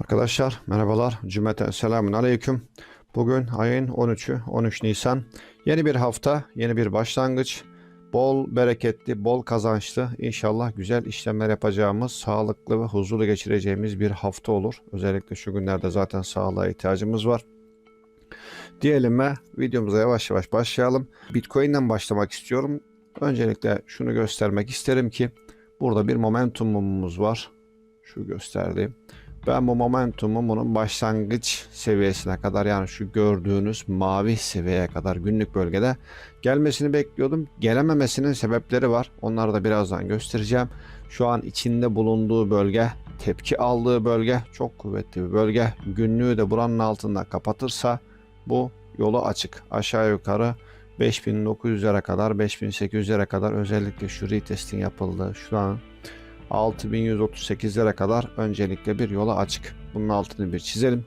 Arkadaşlar merhabalar. Cümleten selamun aleyküm. Bugün ayın 13'ü 13 Nisan. Yeni bir hafta, yeni bir başlangıç. Bol bereketli, bol kazançlı, inşallah güzel işlemler yapacağımız, sağlıklı ve huzurlu geçireceğimiz bir hafta olur. Özellikle şu günlerde zaten sağlığa ihtiyacımız var. Diyelim ve videomuza yavaş yavaş başlayalım. Bitcoin'den başlamak istiyorum. Öncelikle şunu göstermek isterim ki burada bir momentumumuz var. Şu gösterdiğim. Ben bu momentumu bunun başlangıç seviyesine kadar yani şu gördüğünüz mavi seviyeye kadar günlük bölgede gelmesini bekliyordum. Gelememesinin sebepleri var. Onları da birazdan göstereceğim. Şu an içinde bulunduğu bölge, tepki aldığı bölge çok kuvvetli bir bölge. Günlüğü de buranın altında kapatırsa bu yolu açık. Aşağı yukarı 5900'lere kadar 5800'lere kadar özellikle şu retestin yapıldığı şu an 6138'lere kadar öncelikle bir yola açık. Bunun altını bir çizelim.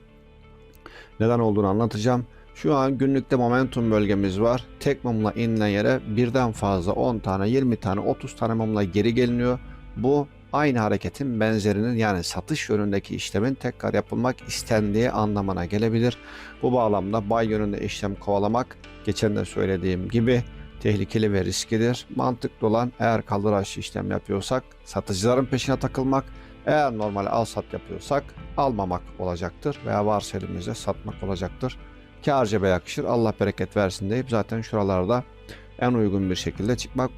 Neden olduğunu anlatacağım. Şu an günlükte momentum bölgemiz var. Tek mumla inilen yere birden fazla 10 tane, 20 tane, 30 tane mumla geri geliniyor. Bu aynı hareketin benzerinin yani satış yönündeki işlemin tekrar yapılmak istendiği anlamına gelebilir. Bu bağlamda bay yönünde işlem kovalamak geçen de söylediğim gibi tehlikeli ve risklidir. Mantıklı olan eğer kaldıraçlı işlem yapıyorsak satıcıların peşine takılmak, eğer normal al sat yapıyorsak almamak olacaktır veya varsa elimizde satmak olacaktır. Kâr cebe yakışır Allah bereket versin deyip zaten şuralarda en uygun bir şekilde çıkmak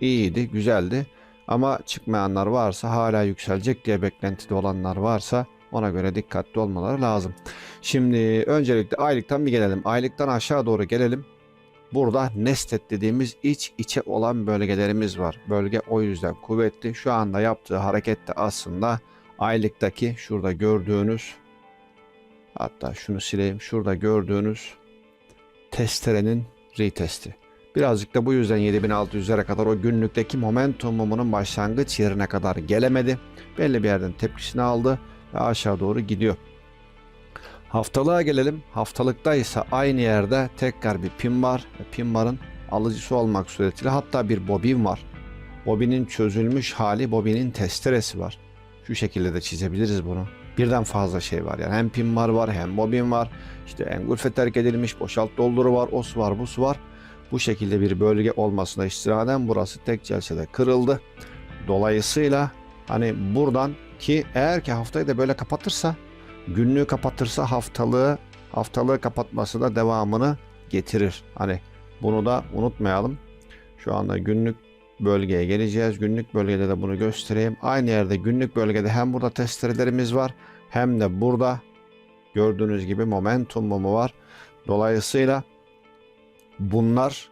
iyiydi, güzeldi. Ama çıkmayanlar varsa hala yükselecek diye beklentide olanlar varsa ona göre dikkatli olmaları lazım. Şimdi öncelikle aylıktan bir gelelim. Aylıktan aşağı doğru gelelim. Burada nestet dediğimiz iç içe olan bölgelerimiz var. Bölge o yüzden kuvvetli. Şu anda yaptığı hareket de aslında aylıktaki şurada gördüğünüz hatta şunu sileyim. Şurada gördüğünüz testerenin retesti. Birazcık da bu yüzden 7600'lere kadar o günlükteki momentumunun başlangıç yerine kadar gelemedi. Belli bir yerden tepkisini aldı ve aşağı doğru gidiyor. Haftalığa gelelim. Haftalıkta ise aynı yerde tekrar bir pin var. Pin barın alıcısı olmak suretiyle hatta bir bobin var. Bobinin çözülmüş hali bobinin testeresi var. Şu şekilde de çizebiliriz bunu. Birden fazla şey var yani hem pin var var hem bobin var. İşte engulfe terk edilmiş boşalt dolduru var o su var bu su var. Bu şekilde bir bölge olmasına istinaden burası tek celsede kırıldı. Dolayısıyla hani buradan ki eğer ki haftayı da böyle kapatırsa günlüğü kapatırsa haftalığı haftalığı kapatması da devamını getirir. Hani bunu da unutmayalım. Şu anda günlük bölgeye geleceğiz. Günlük bölgede de bunu göstereyim. Aynı yerde günlük bölgede hem burada testerelerimiz var hem de burada gördüğünüz gibi momentum mumu var. Dolayısıyla bunlar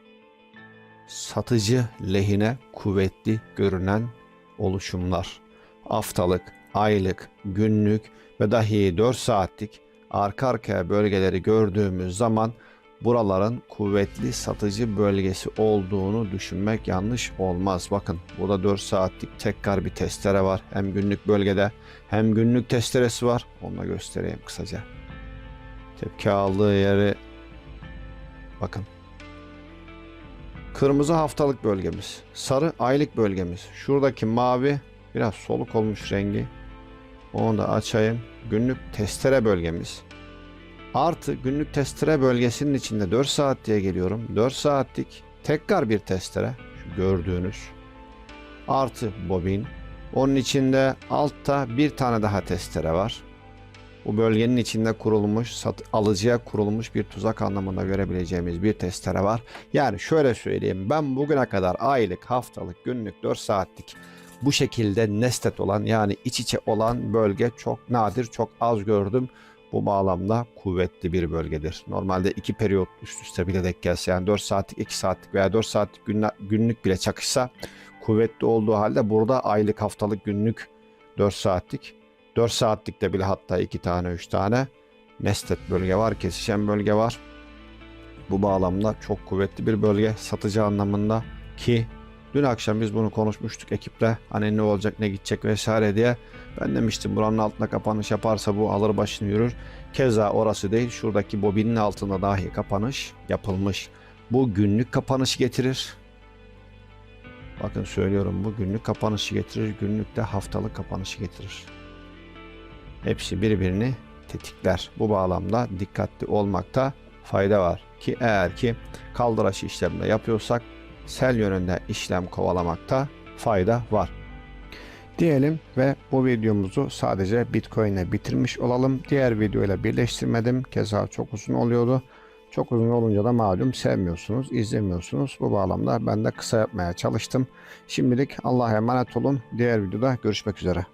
satıcı lehine kuvvetli görünen oluşumlar. Haftalık, aylık, günlük ve dahi 4 saatlik arka arkaya bölgeleri gördüğümüz zaman buraların kuvvetli satıcı bölgesi olduğunu düşünmek yanlış olmaz. Bakın burada 4 saatlik tekrar bir testere var. Hem günlük bölgede hem günlük testeresi var. Onu da göstereyim kısaca. Tepki aldığı yeri bakın. Kırmızı haftalık bölgemiz. Sarı aylık bölgemiz. Şuradaki mavi biraz soluk olmuş rengi. Onu da açayım. Günlük testere bölgemiz. Artı günlük testere bölgesinin içinde 4 saat diye geliyorum. 4 saatlik tekrar bir testere. Şu gördüğünüz. Artı bobin. Onun içinde altta bir tane daha testere var. Bu bölgenin içinde kurulmuş, sat, alıcıya kurulmuş bir tuzak anlamında görebileceğimiz bir testere var. Yani şöyle söyleyeyim ben bugüne kadar aylık, haftalık, günlük 4 saatlik bu şekilde nestet olan yani iç içe olan bölge çok nadir, çok az gördüm. Bu bağlamda kuvvetli bir bölgedir. Normalde iki periyot üst üste bile denk gelse yani 4 saatlik, 2 saatlik veya 4 saatlik günlük bile çakışsa kuvvetli olduğu halde burada aylık, haftalık, günlük 4 saatlik 4 saatlikte bile hatta 2 tane 3 tane nestet bölge var, kesişen bölge var. Bu bağlamda çok kuvvetli bir bölge satıcı anlamında ki Dün akşam biz bunu konuşmuştuk ekiple. Hani ne olacak ne gidecek vesaire diye. Ben demiştim buranın altında kapanış yaparsa bu alır başını yürür. Keza orası değil şuradaki bobinin altında dahi kapanış yapılmış. Bu günlük kapanış getirir. Bakın söylüyorum bu günlük kapanışı getirir. Günlükte haftalık kapanışı getirir. hepsi birbirini tetikler. Bu bağlamda dikkatli olmakta fayda var ki eğer ki kaldıraç işlemde yapıyorsak sel yönünde işlem kovalamakta fayda var. Diyelim ve bu videomuzu sadece Bitcoin ile bitirmiş olalım. Diğer videoyla birleştirmedim. Keza çok uzun oluyordu. Çok uzun olunca da malum sevmiyorsunuz, izlemiyorsunuz. Bu bağlamda ben de kısa yapmaya çalıştım. Şimdilik Allah'a emanet olun. Diğer videoda görüşmek üzere.